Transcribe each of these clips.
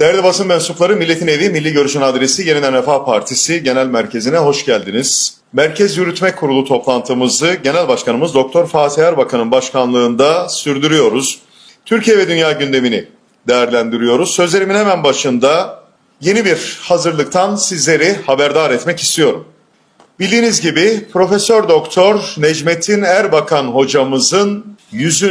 Değerli basın mensupları, Milletin Evi, Milli Görüş'ün adresi Yeniden Refah Partisi Genel Merkezi'ne hoş geldiniz. Merkez Yürütme Kurulu toplantımızı Genel Başkanımız Doktor Fatih Erbakan'ın başkanlığında sürdürüyoruz. Türkiye ve dünya gündemini değerlendiriyoruz. Sözlerimin hemen başında yeni bir hazırlıktan sizleri haberdar etmek istiyorum. Bildiğiniz gibi Profesör Doktor Necmettin Erbakan hocamızın 100.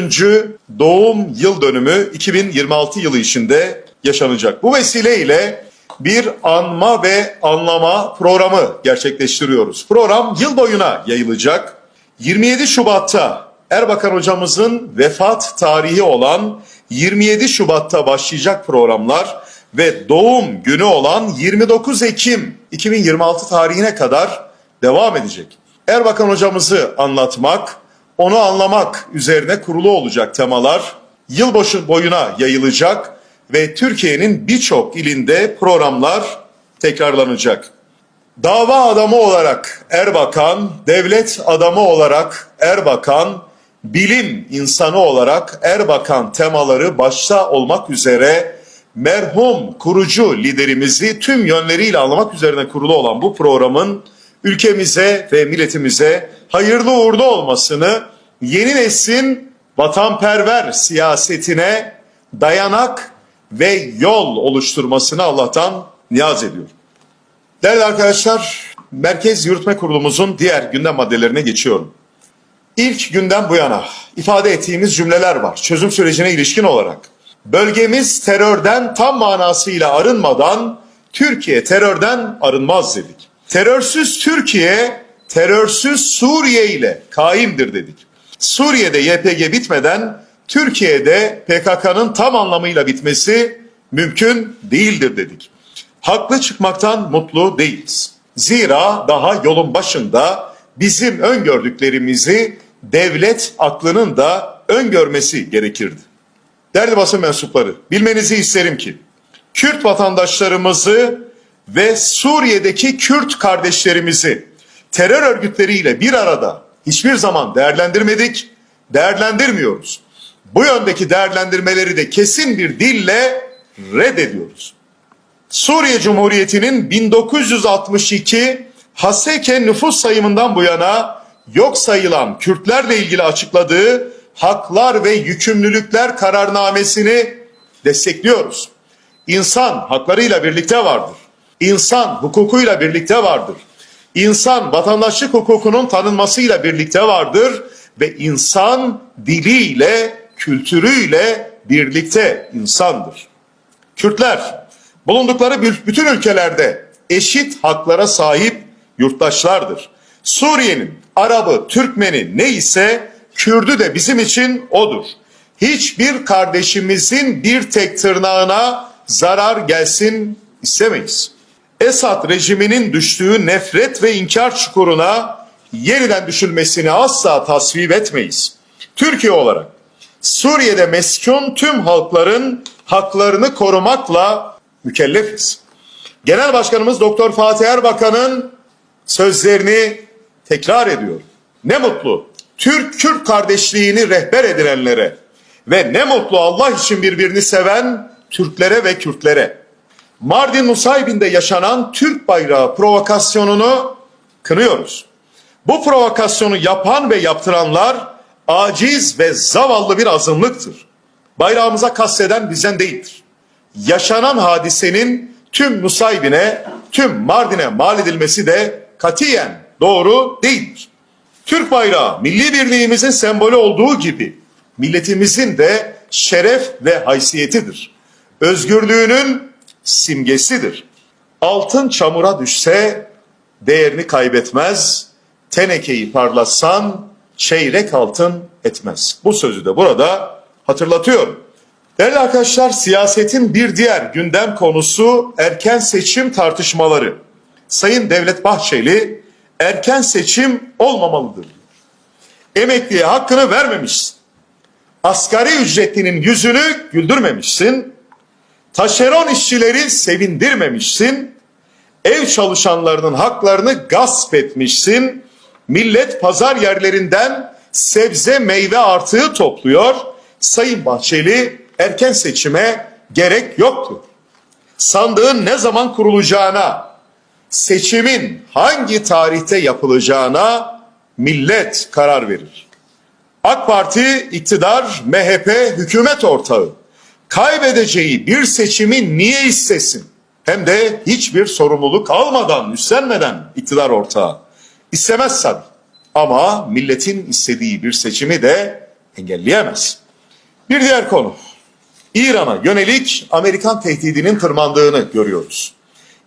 doğum yıl dönümü 2026 yılı içinde yaşanacak. Bu vesileyle bir anma ve anlama programı gerçekleştiriyoruz. Program yıl boyuna yayılacak. 27 Şubat'ta Erbakan hocamızın vefat tarihi olan 27 Şubat'ta başlayacak programlar ve doğum günü olan 29 Ekim 2026 tarihine kadar devam edecek. Erbakan hocamızı anlatmak, onu anlamak üzerine kurulu olacak temalar yılbaşı boyuna yayılacak ve Türkiye'nin birçok ilinde programlar tekrarlanacak. Dava adamı olarak Erbakan, devlet adamı olarak Erbakan, bilim insanı olarak Erbakan temaları başta olmak üzere merhum kurucu liderimizi tüm yönleriyle anlamak üzerine kurulu olan bu programın ülkemize ve milletimize hayırlı uğurlu olmasını yeni neslin vatanperver siyasetine dayanak ve yol oluşturmasını Allah'tan niyaz ediyorum. Değerli arkadaşlar, Merkez Yürütme Kurulumuzun diğer gündem maddelerine geçiyorum. İlk günden bu yana ifade ettiğimiz cümleler var çözüm sürecine ilişkin olarak. Bölgemiz terörden tam manasıyla arınmadan Türkiye terörden arınmaz dedik. Terörsüz Türkiye, terörsüz Suriye ile kaimdir dedik. Suriye'de YPG bitmeden Türkiye'de PKK'nın tam anlamıyla bitmesi mümkün değildir dedik. Haklı çıkmaktan mutlu değiliz. Zira daha yolun başında bizim öngördüklerimizi devlet aklının da öngörmesi gerekirdi. Değerli basın mensupları, bilmenizi isterim ki Kürt vatandaşlarımızı ve Suriye'deki Kürt kardeşlerimizi terör örgütleriyle bir arada hiçbir zaman değerlendirmedik, değerlendirmiyoruz. Bu yöndeki değerlendirmeleri de kesin bir dille reddediyoruz. Suriye Cumhuriyeti'nin 1962 Haseke nüfus sayımından bu yana yok sayılan Kürtlerle ilgili açıkladığı haklar ve yükümlülükler kararnamesini destekliyoruz. İnsan haklarıyla birlikte vardır. İnsan hukukuyla birlikte vardır. İnsan vatandaşlık hukukunun tanınmasıyla birlikte vardır ve insan diliyle, kültürüyle birlikte insandır. Kürtler bulundukları bütün ülkelerde eşit haklara sahip yurttaşlardır. Suriye'nin, Arabı, Türkmeni neyse Kürdü de bizim için odur. Hiçbir kardeşimizin bir tek tırnağına zarar gelsin istemeyiz. Esad rejiminin düştüğü nefret ve inkar çukuruna yeniden düşülmesini asla tasvip etmeyiz. Türkiye olarak Suriye'de meskun tüm halkların haklarını korumakla mükellefiz. Genel Başkanımız Doktor Fatih Erbakan'ın sözlerini tekrar ediyor. Ne mutlu Türk-Kürt kardeşliğini rehber edinenlere ve ne mutlu Allah için birbirini seven Türklere ve Kürtlere. Mardin Nusaybin'de yaşanan Türk bayrağı provokasyonunu kınıyoruz. Bu provokasyonu yapan ve yaptıranlar aciz ve zavallı bir azınlıktır. Bayrağımıza kasteden bizden değildir. Yaşanan hadisenin tüm Nusaybin'e, tüm Mardin'e mal edilmesi de katiyen doğru değildir. Türk bayrağı milli birliğimizin sembolü olduğu gibi milletimizin de şeref ve haysiyetidir. Özgürlüğünün simgesidir. Altın çamura düşse değerini kaybetmez, tenekeyi parlatsan çeyrek altın etmez. Bu sözü de burada hatırlatıyorum. Değerli arkadaşlar siyasetin bir diğer gündem konusu erken seçim tartışmaları. Sayın Devlet Bahçeli erken seçim olmamalıdır. Emekliye hakkını vermemişsin. Asgari ücretlinin yüzünü güldürmemişsin. Taşeron işçileri sevindirmemişsin. Ev çalışanlarının haklarını gasp etmişsin. Millet pazar yerlerinden sebze meyve artığı topluyor. Sayın Bahçeli erken seçime gerek yoktu. sandığın ne zaman kurulacağına, seçimin hangi tarihte yapılacağına millet karar verir. AK Parti iktidar, MHP hükümet ortağı. Kaybedeceği bir seçimi niye istesin? Hem de hiçbir sorumluluk almadan, üstlenmeden iktidar ortağı. İstemez tabii. Ama milletin istediği bir seçimi de engelleyemez. Bir diğer konu. İran'a yönelik Amerikan tehdidinin tırmandığını görüyoruz.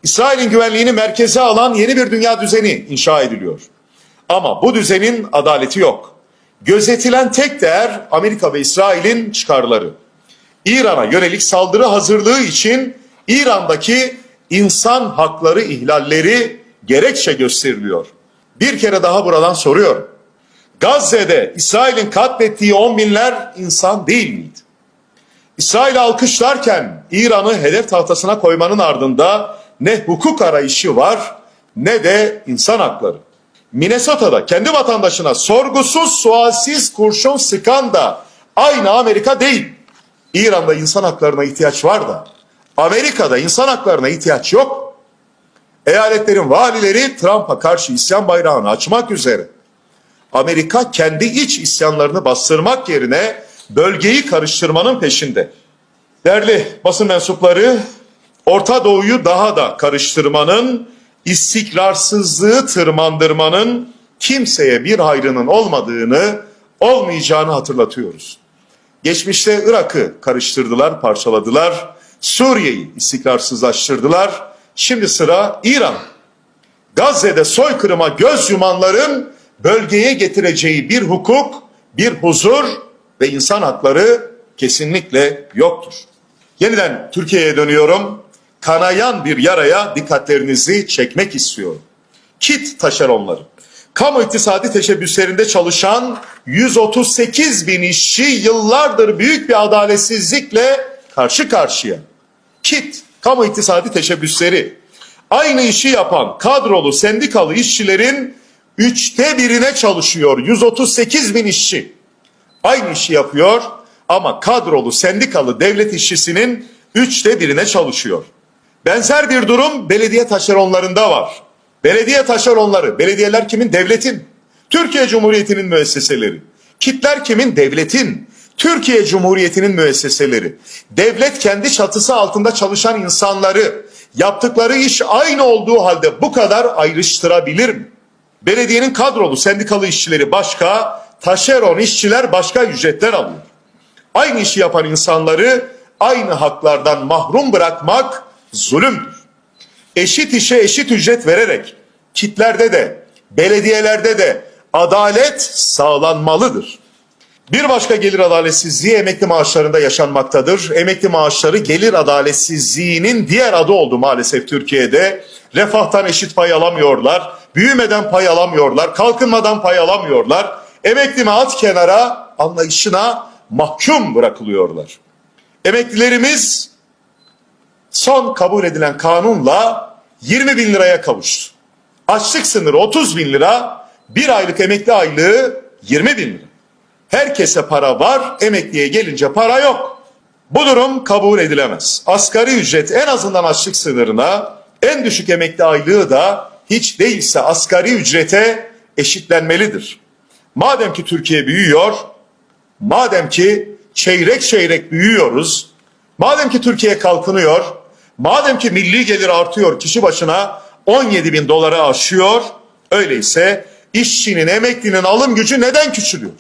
İsrail'in güvenliğini merkeze alan yeni bir dünya düzeni inşa ediliyor. Ama bu düzenin adaleti yok. Gözetilen tek değer Amerika ve İsrail'in çıkarları. İran'a yönelik saldırı hazırlığı için İran'daki insan hakları ihlalleri gerekçe gösteriliyor. Bir kere daha buradan soruyorum. Gazze'de İsrail'in katlettiği on binler insan değil miydi? İsrail alkışlarken İran'ı hedef tahtasına koymanın ardında ne hukuk arayışı var ne de insan hakları. Minnesota'da kendi vatandaşına sorgusuz sualsiz kurşun sıkan da aynı Amerika değil. İran'da insan haklarına ihtiyaç var da Amerika'da insan haklarına ihtiyaç yok. Eyaletlerin valileri Trump'a karşı isyan bayrağını açmak üzere. Amerika kendi iç isyanlarını bastırmak yerine bölgeyi karıştırmanın peşinde. Değerli basın mensupları, Orta Doğu'yu daha da karıştırmanın, istikrarsızlığı tırmandırmanın kimseye bir hayrının olmadığını, olmayacağını hatırlatıyoruz. Geçmişte Irak'ı karıştırdılar, parçaladılar. Suriye'yi istikrarsızlaştırdılar. Şimdi sıra İran. Gazze'de soykırıma göz yumanların bölgeye getireceği bir hukuk, bir huzur ve insan hakları kesinlikle yoktur. Yeniden Türkiye'ye dönüyorum. Kanayan bir yaraya dikkatlerinizi çekmek istiyorum. Kit taşeronları. Kamu iktisadi teşebbüslerinde çalışan 138 bin işçi yıllardır büyük bir adaletsizlikle karşı karşıya. Kit, kamu iktisadi teşebbüsleri. Aynı işi yapan kadrolu sendikalı işçilerin üçte birine çalışıyor 138 bin işçi. Aynı işi yapıyor ama kadrolu sendikalı devlet işçisinin üçte birine çalışıyor. Benzer bir durum belediye taşeronlarında var. Belediye taşeronları, belediyeler kimin? Devletin. Türkiye Cumhuriyeti'nin müesseseleri. Kitler kimin? Devletin. Türkiye Cumhuriyeti'nin müesseseleri. Devlet kendi çatısı altında çalışan insanları yaptıkları iş aynı olduğu halde bu kadar ayrıştırabilir mi? Belediyenin kadrolu sendikalı işçileri başka, taşeron işçiler başka ücretler alıyor. Aynı işi yapan insanları aynı haklardan mahrum bırakmak zulümdür. Eşit işe eşit ücret vererek kitlerde de belediyelerde de adalet sağlanmalıdır. Bir başka gelir adaletsizliği emekli maaşlarında yaşanmaktadır. Emekli maaşları gelir adaletsizliğinin diğer adı oldu maalesef Türkiye'de. Refahtan eşit pay alamıyorlar, büyümeden pay alamıyorlar, kalkınmadan pay alamıyorlar. Emekli at kenara anlayışına mahkum bırakılıyorlar. Emeklilerimiz son kabul edilen kanunla 20 bin liraya kavuştu. Açlık sınırı 30 bin lira, bir aylık emekli aylığı 20 bin lira. Herkese para var, emekliye gelince para yok. Bu durum kabul edilemez. Asgari ücret en azından açlık sınırına, en düşük emekli aylığı da hiç değilse asgari ücrete eşitlenmelidir. Madem ki Türkiye büyüyor, madem ki çeyrek çeyrek büyüyoruz, madem ki Türkiye kalkınıyor, madem ki milli gelir artıyor kişi başına 17 bin doları aşıyor, öyleyse işçinin, emeklinin alım gücü neden küçülüyor?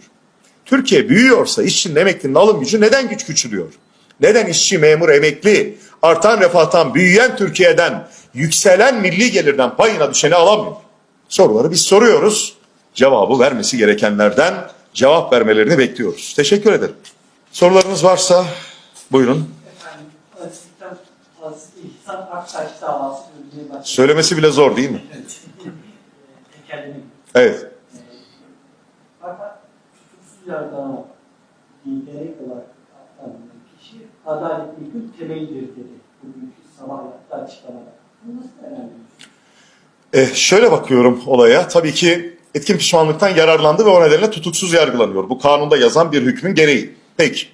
Türkiye büyüyorsa işçinin, emeklinin alım gücü neden güç küçülüyor? Neden işçi, memur, emekli artan refahtan büyüyen Türkiye'den yükselen milli gelirden payına düşeni alamıyor? Soruları biz soruyoruz. Cevabı vermesi gerekenlerden cevap vermelerini bekliyoruz. Teşekkür ederim. Sorularınız varsa buyurun. Söylemesi bile zor değil mi? Tekerlemin. Evet. Fakat tutuksuz yargılama gerek olarak aktarılan kişi adaletli hüküm temelidir dedi. Bugünkü sabah yaptığı açıklamada. Bunu nasıl değerlendiriyorsunuz? Eh, şöyle bakıyorum olaya. Tabii ki etkin pişmanlıktan yararlandı ve o nedenle tutuksuz yargılanıyor. Bu kanunda yazan bir hükmün gereği. Peki.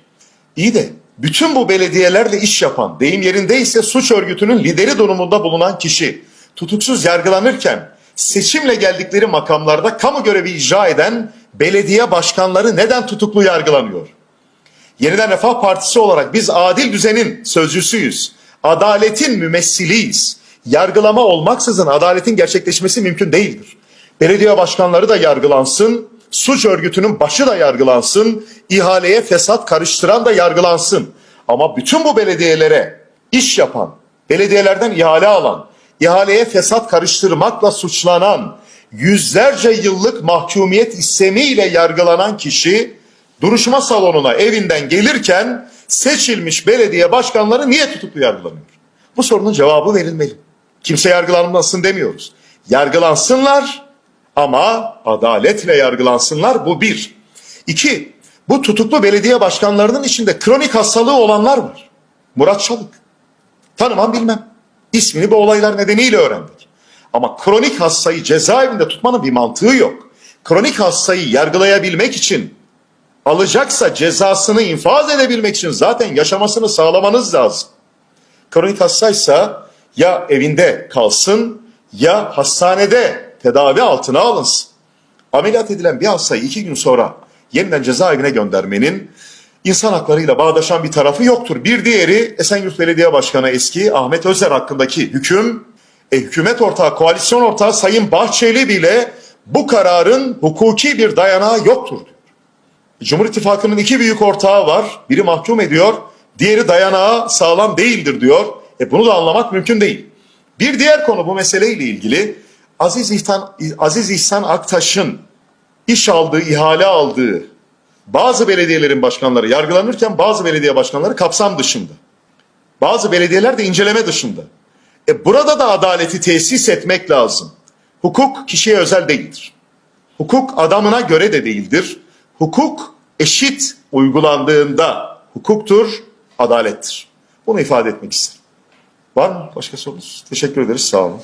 İyi de bütün bu belediyelerle iş yapan, deyim yerindeyse suç örgütünün lideri durumunda bulunan kişi tutuksuz yargılanırken seçimle geldikleri makamlarda kamu görevi icra eden belediye başkanları neden tutuklu yargılanıyor? Yeniden Refah Partisi olarak biz adil düzenin sözcüsüyüz. Adaletin mümessiliyiz. Yargılama olmaksızın adaletin gerçekleşmesi mümkün değildir. Belediye başkanları da yargılansın, suç örgütünün başı da yargılansın, ihaleye fesat karıştıran da yargılansın. Ama bütün bu belediyelere iş yapan, belediyelerden ihale alan, ihaleye fesat karıştırmakla suçlanan, yüzlerce yıllık mahkumiyet istemiyle yargılanan kişi duruşma salonuna evinden gelirken seçilmiş belediye başkanları niye tutuklu yargılanıyor? Bu sorunun cevabı verilmeli. Kimse yargılanmasın demiyoruz. Yargılansınlar ama adaletle yargılansınlar bu bir. İki, bu tutuklu belediye başkanlarının içinde kronik hastalığı olanlar var. Murat Çalık. Tanımam bilmem. İsmini bu olaylar nedeniyle öğrendik. Ama kronik hastayı cezaevinde tutmanın bir mantığı yok. Kronik hastayı yargılayabilmek için alacaksa cezasını infaz edebilmek için zaten yaşamasını sağlamanız lazım. Kronik hastaysa ya evinde kalsın ya hastanede tedavi altına alınsın. Ameliyat edilen bir hastayı iki gün sonra yeniden cezaevine göndermenin insan haklarıyla bağdaşan bir tarafı yoktur. Bir diğeri Esenyurt Belediye Başkanı eski Ahmet Özer hakkındaki hüküm, e, hükümet ortağı, koalisyon ortağı Sayın Bahçeli bile bu kararın hukuki bir dayanağı yoktur diyor. Cumhur İttifakı'nın iki büyük ortağı var. Biri mahkum ediyor, diğeri dayanağı sağlam değildir diyor. E bunu da anlamak mümkün değil. Bir diğer konu bu meseleyle ilgili Aziz İhsan, Aziz İhsan Aktaş'ın iş aldığı, ihale aldığı bazı belediyelerin başkanları yargılanırken bazı belediye başkanları kapsam dışında. Bazı belediyeler de inceleme dışında. E burada da adaleti tesis etmek lazım. Hukuk kişiye özel değildir. Hukuk adamına göre de değildir. Hukuk eşit uygulandığında hukuktur, adalettir. Bunu ifade etmek isterim. Var mı başka sorunuz? Teşekkür ederiz. Sağ olun.